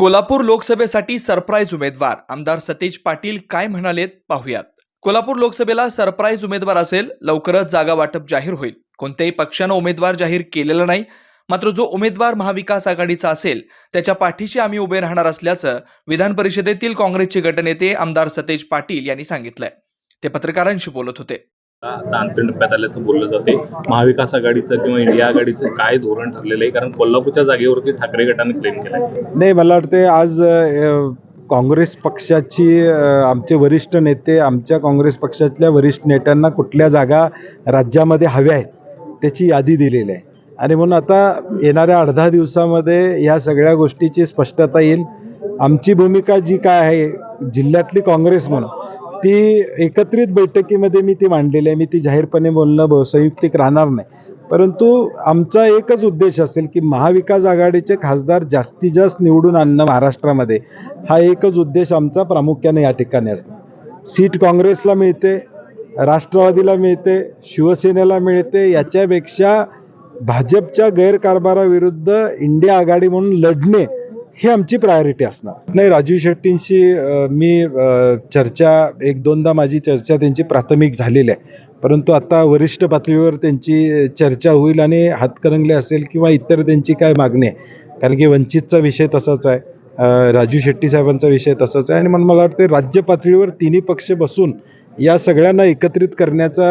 कोल्हापूर लोकसभेसाठी सरप्राईज उमेदवार आमदार सतेज पाटील काय म्हणालेत पाहूयात. कोल्हापूर लोकसभेला सरप्राईज उमेदवार असेल लवकरच जागा वाटप जाहीर होईल. कोणत्याही पक्षानं उमेदवार जाहीर केलेला नाही मात्र जो उमेदवार महाविकास आघाडीचा असेल त्याच्या पाठीशी आम्ही उभे राहणार असल्याचं विधान परिषदेतील काँग्रेसचे गटनेते आमदार सतेज पाटील यांनी सांगितलंय. ते पत्रकारांशी बोलत होते. आता अंतिम टप्प्यात आल्याचं बोललं जाते. महाविकास आघाडीचं किंवा इंडिया आघाडीचं काय धोरण ठरलेलं आहे? कारण कोल्हापूरच्या जागेवरती ठाकरे गटाने क्लेम केलाय. नाही मला वाटते आज काँग्रेस पक्षाची आमचे वरिष्ठ नेते आमच्या काँग्रेस पक्षातल्या वरिष्ठ नेत्यांना कुठल्या जागा राज्यामध्ये हव्या आहेत त्याची यादी दिलेली आहे. आणि म्हणून आता येणाऱ्या अर्धा दिवसामध्ये या सगळ्या गोष्टीची स्पष्टता येईल. आमची भूमिका जी काय आहे जिल्ह्यातली काँग्रेस म्हणून ती एकत्रित बैठकीमध्ये मी ती मांडलेली आहे. मी ती जाहीरपणे बोलणं ब- संयुक्तिक राहणार नाही. परंतु आमचा एकच उद्देश असेल की महाविकास आघाडीचे खासदार जास्तीत जास्त निवडून आणणं महाराष्ट्रामध्ये. हा एकच उद्देश आमचा प्रामुख्याने या ठिकाणी असतो सीट काँग्रेसला मिळते राष्ट्रवादीला मिळते शिवसेनेला मिळते. याच्यापेक्षा भाजपच्या गैरकारभाराविरुद्ध इंडिया आघाडी म्हणून लढणे ही आमची प्रायोरिटी असणार. नाही राजू शेट्टींशी मी चर्चा एक दोनदा माझी चर्चा त्यांची प्राथमिक झालेली आहे. परंतु आता वरिष्ठ पातळीवर त्यांची चर्चा होईल आणि हातकरंगले असेल किंवा इतर त्यांची काय मागणी आहे. कारण की वंचितचा विषय तसाच आहे. राजू शेट्टी साहेबांचा विषय तसाच आहे. आणि मग मला वाटतं राज्य पातळीवर तिन्ही पक्ष बसून या सगळ्यांना एकत्रित करण्याचा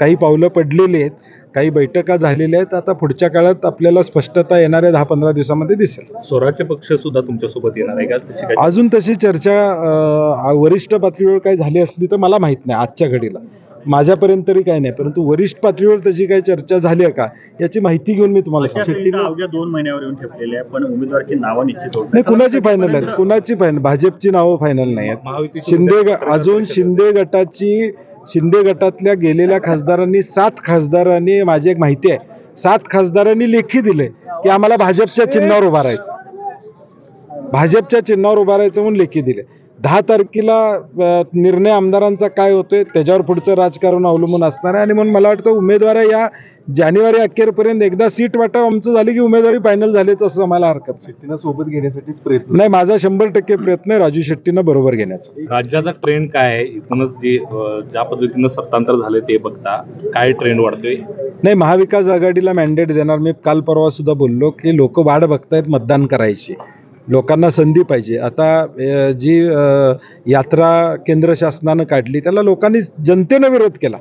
काही पावलं पडलेली आहेत. काही बैठका झालेल्या आहेत आता पुढच्या काळात आपल्याला स्पष्टता येणाऱ्या दहा पंधरा दिवसामध्ये दिसेल. स्वराज्य पक्ष सुद्धा तुमच्यासोबत येणार आहे का? अजून तशी चर्चा वरिष्ठ पातळीवर काही झाली असली तर मला माहीत नाही आजच्या घडीला. माझ्यापर्यंत तरी काही नाही परंतु वरिष्ठ पातळीवर तशी काही चर्चा झाली आहे का याची माहिती घेऊन मी तुम्हाला अवघ्या दोन महिन्यावर येऊन ठेपलेले आहे पण उमेदवाराची नावं निश्चित होत नाही कुणाची फायनल आहेत कुणाची फायनल भाजपची नावं फायनल नाही आहेत शिंदे ग- अजून शिंदे गटाची शिंदे गटातल्या गेलेल्या खासदारांनी सात खासदारांनी माझी एक माहिती आहे सात खासदारांनी लेखी दिले की आम्हाला भाजपच्या चिन्हावर उभा राहायचं. भाजपच्या चिन्हावर उभा राहायचं म्हणून लेखी दिले दहा तारखेला निर्णय आमदारांचा काय होतोय त्याच्यावर पुढचं राजकारण अवलंबून असणार आहे. आणि म्हणून मला वाटतं उमेदवार या जानेवारी अखेरपर्यंत एकदा सीट वाटप आमचं झाली की उमेदवारी फायनल झालीच असं आम्हाला हरकत. शेट्टींना सोबत घेण्यासाठीच प्रयत्न नाही माझा शंभर टक्के प्रयत्न आहे राजू शेट्टीनं बरोबर घेण्याचा. राज्याचा ट्रेंड काय आहे? इथूनच जे ज्या पद्धतीनं सत्तांतर झाले ते बघता काय ट्रेंड वाढतोय? नाही महाविकास आघाडीला मॅन्डेट देणार मी काल परवा सुद्धा बोललो की लोक वाट बघतायत मतदान करायची. लोकांना संधी पाहिजे. आता जी यात्रा केंद्र शासनानं काढली त्याला लोकांनी जनतेनं विरोध केला.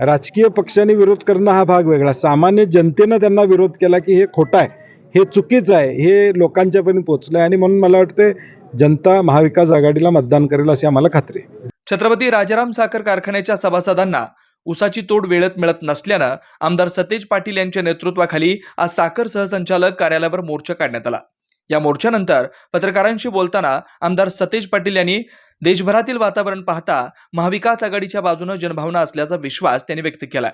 राजकीय पक्षांनी विरोध करणं हा भाग वेगळा. सामान्य जनतेनं त्यांना विरोध केला की हे खोटं आहे हे चुकीचं आहे हे लोकांच्यापर्यंत पोहोचलं आहे आणि म्हणून मला वाटतं जनता महाविकास आघाडीला मतदान करेल अशी आम्हाला खात्री आहे. छत्रपती राजाराम साखर कारखान्याच्या सभासदांना उसाची तोड वेळेत मिळत नसल्यानं आमदार सतेज पाटील यांच्या नेतृत्वाखाली आज साखर सहसंचालक कार्यालयावर मोर्चा काढण्यात आला. या मोर्चानंतर पत्रकारांशी बोलताना आमदार सतेज पाटील यांनी देशभरातील वातावरण पाहता महाविकास आघाडीच्या बाजूनं जनभावना असल्याचा विश्वास त्यांनी व्यक्त केला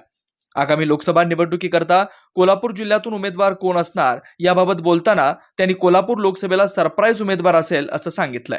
आगामी लोकसभा निवडणुकीकरता कोल्हापूर जिल्ह्यातून उमेदवार कोण असणार याबाबत बोलताना त्यांनी कोल्हापूर लोकसभेला सरप्राईज उमेदवार असेल असं सांगितलंय.